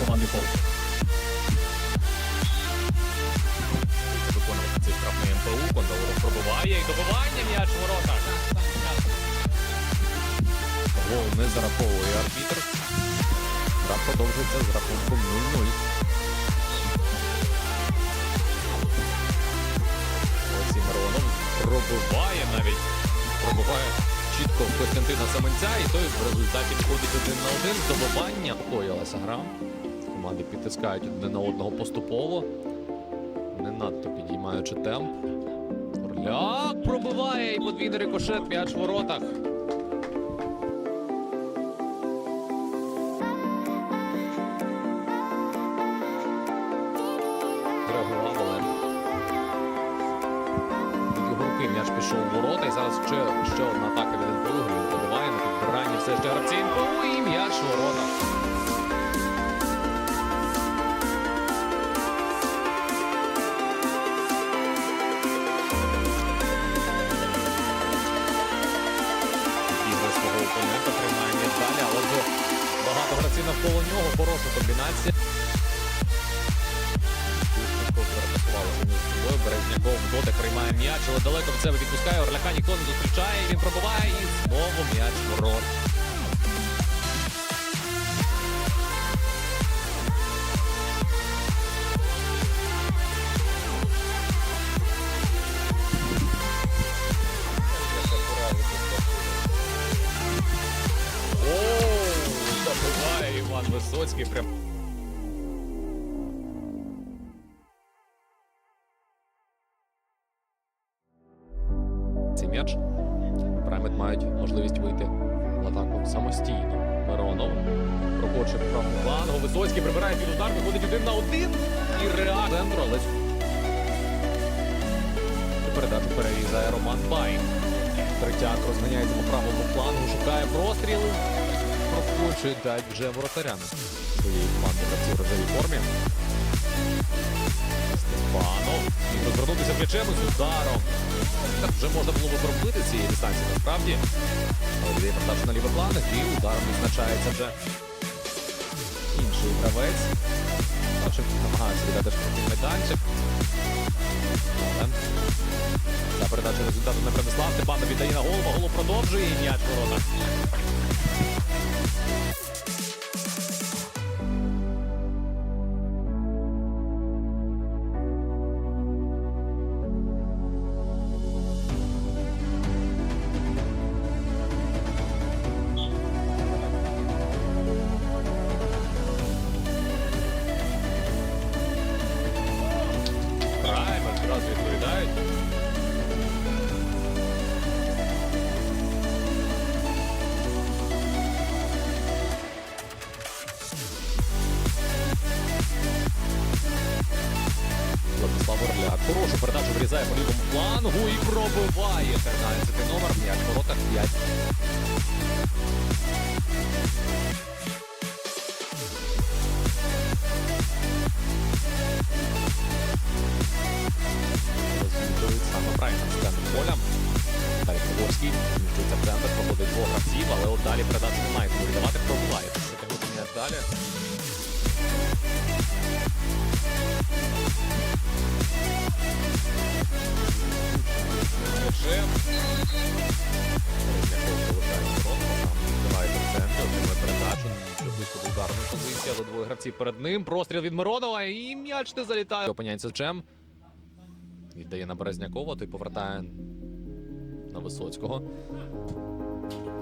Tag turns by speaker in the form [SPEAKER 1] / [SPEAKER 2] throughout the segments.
[SPEAKER 1] командний фол. Виконувати цей штрафний МПУ, Кондалоров пробиває і добивання м'яч ворота. Гол не зараховує арбітр. Гра продовжується з рахунком 0-0. Олексій Миронов пробиває навіть. Пробиває чітко Костянтина Саменця, і той в результаті входить один на один. Здобування покоїлася гра. Команди підтискають один на одного поступово. Не надто підіймаючи темп. Орляк пробиває і подвійний рикошет м'яч в воротах. Реагував м'яч пішов в ворота. І зараз ще, ще одна атака від НПУ. Він подаває на підбиранні все ще гравці і м'яч в ворота. Дотик приймає м'яч, але далеко від себе відпускає. Орляка ніхто не зустрічає. Він пробиває і знову м'яч в ворот. Висоцький. Прям прокоче праву флангу. Висоцький прибирає під удар, виходить один на один. І реак центру, але передачу перерізає Роман Бай. Третяк розганяється по правому флангу, шукає простріл. Прокочує дать вже воротарями своєї команди гравці в рожевій формі. Степанов. Розвернутися м'ячем з ударом. Так вже можна було би пробити з цієї дистанції насправді. Але віддає передачу на лівий фланг і ударом відзначається вже інший гравець. Бачив, намагається віддати штрафний майданчик. Але за передачу результату не принесла. Степанов віддає на голову, голову продовжує і м'яч ворота. Флангу і пробиває 13 номер. М'яч в воротах 5. Саме правильно з центру поля. Далі Погорський зміщується в центр, проходить двох гравців, але от далі передачу немає. Кому віддавати пробиває. Далі. Але перед ним. Простріл від Миронова і м'яч не залітає. Опиняється чем. Віддає на Березнякова, той повертає на Висоцького.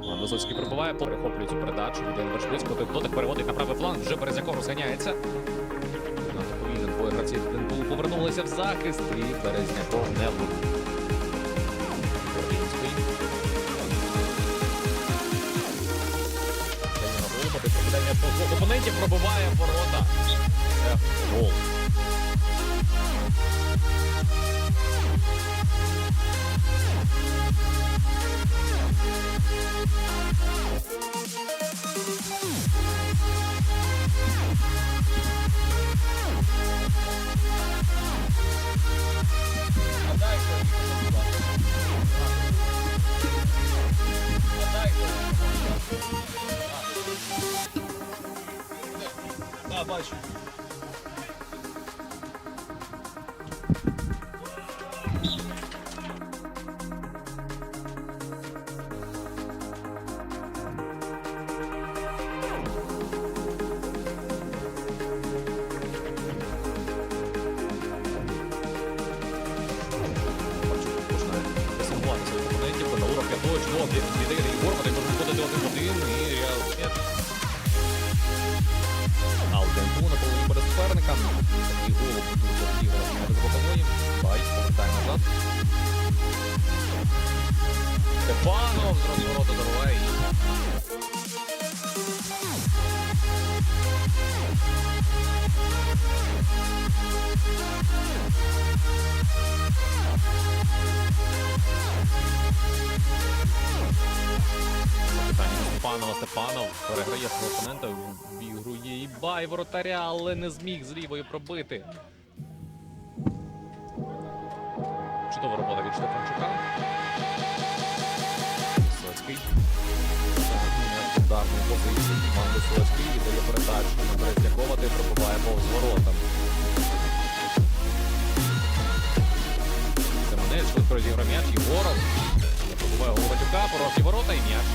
[SPEAKER 1] Іван Висоцький пробиває, перехоплює цю передачу, віддає на Вершбицького, той дотик переводить на правий фланг, вже Березняков розганяється. Повільно двоє гравців Денбул повернулися в захист і Березняков не влучив. опонентів пробиває ворота. Це гол.
[SPEAKER 2] Thank you.
[SPEAKER 1] Парчук починає пресингувати своїх опонентів. Бандаура п'ятою чудово віддає Єгор, вони можуть виходити один в один і перед суперником. Такий гол дуже розіграв з. Бай, повертає назад. Степанов з розворота забиває. і Питання Степанова. Степанов переграє свого опонента, обігрує і бай воротаря, але не зміг з лівої пробити. Чудова робота від Штефанчука. Висоцький. Ударної позиції. Іван Висоцький віддає передачу на Березнякова, де пробиває повз воротам. Семенець швидко розіграв м'яч, Єгоров. Пробиває Головатюка, порожні ворота і м'яч.